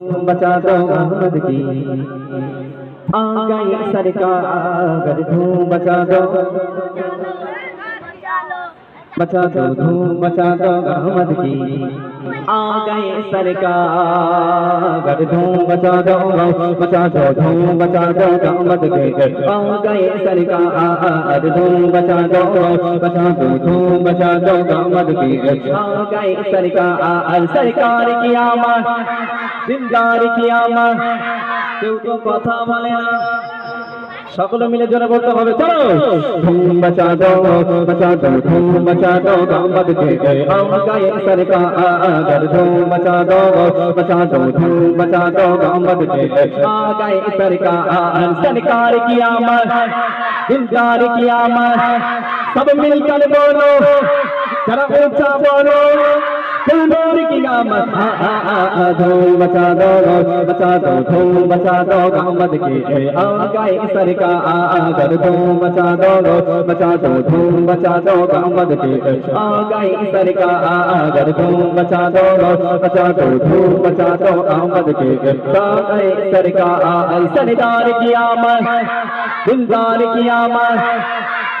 بچاتا محمد کی۔ آ گئی سرکار دھوم بچا دو مچا دو دھوم مچا دو محمد کی آگئے سرکار دھوم مچا دو دھوم مچا دو دھوم مچا دو محمد کی آگئے سرکار۔ دھوم مچا دو دھوم مچا دو دھوم مچا دو محمد کی آگئے سرکار۔ سرکار کی آمان زمدار کی آمان تو کو پتھا بھلے نہ سکلو ملے سب مل کر دھول بچا دو گھول بچا دو دھول بچا دو محمد کی اے آنکھائی سر کا آگر دھول بچا دو گھول بچا دو دھول بچا دو محمد کی اے آنکھائی سر کا آگر دھول بچا دو گھول بچا دو دھول بچا دو محمد کی اے آنکھائی سر کا آئی سردار کی آمد دلدار کی آمد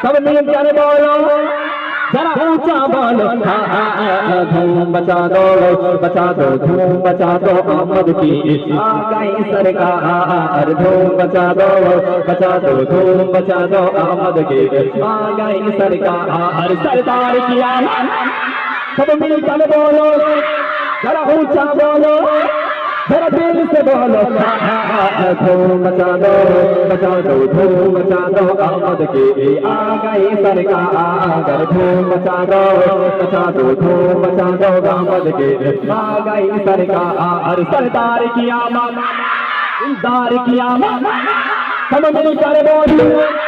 سب نیم کیا نے بولو بچا دو بچا دو دھوم بچا دو آمد کی آگائی سرکار دھوم بچا دو بچا دو دھوم بچا دو آمد کی آگائی سرکار سردار کی آمد سب مل کر بولو ذرا اونچا بولو میرا دل سے بولو دھو مچا دو مچا دو دھو مچا دو۔ آمد کے آگئی سرکار۔ دھو مچا دو مچا دو دھو مچا دو۔ آمد کے آگئی سرکار۔ سردار کی آمد دار کی آمد۔ سمجھنی چارے بولو دھو مچا دو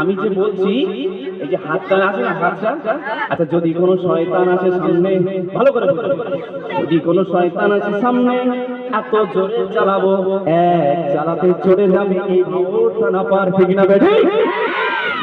আমি যে বলছি, এই যে হাতটা আছে না, হাতটা? আচ্ছা যদি কোনো শয়তান আছে সামনে, ভালো করে যদি কোনো শয়তান আছে সামনে, এত জোরে চালাবো। এক চালাতে জোরে যাবে এই পার, ঠিক না বেঠে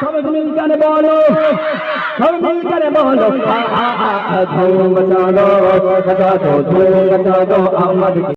সব মিলকার বলো সব মিলকার বলো ধুম বচা দো ধুম বচা আমাদের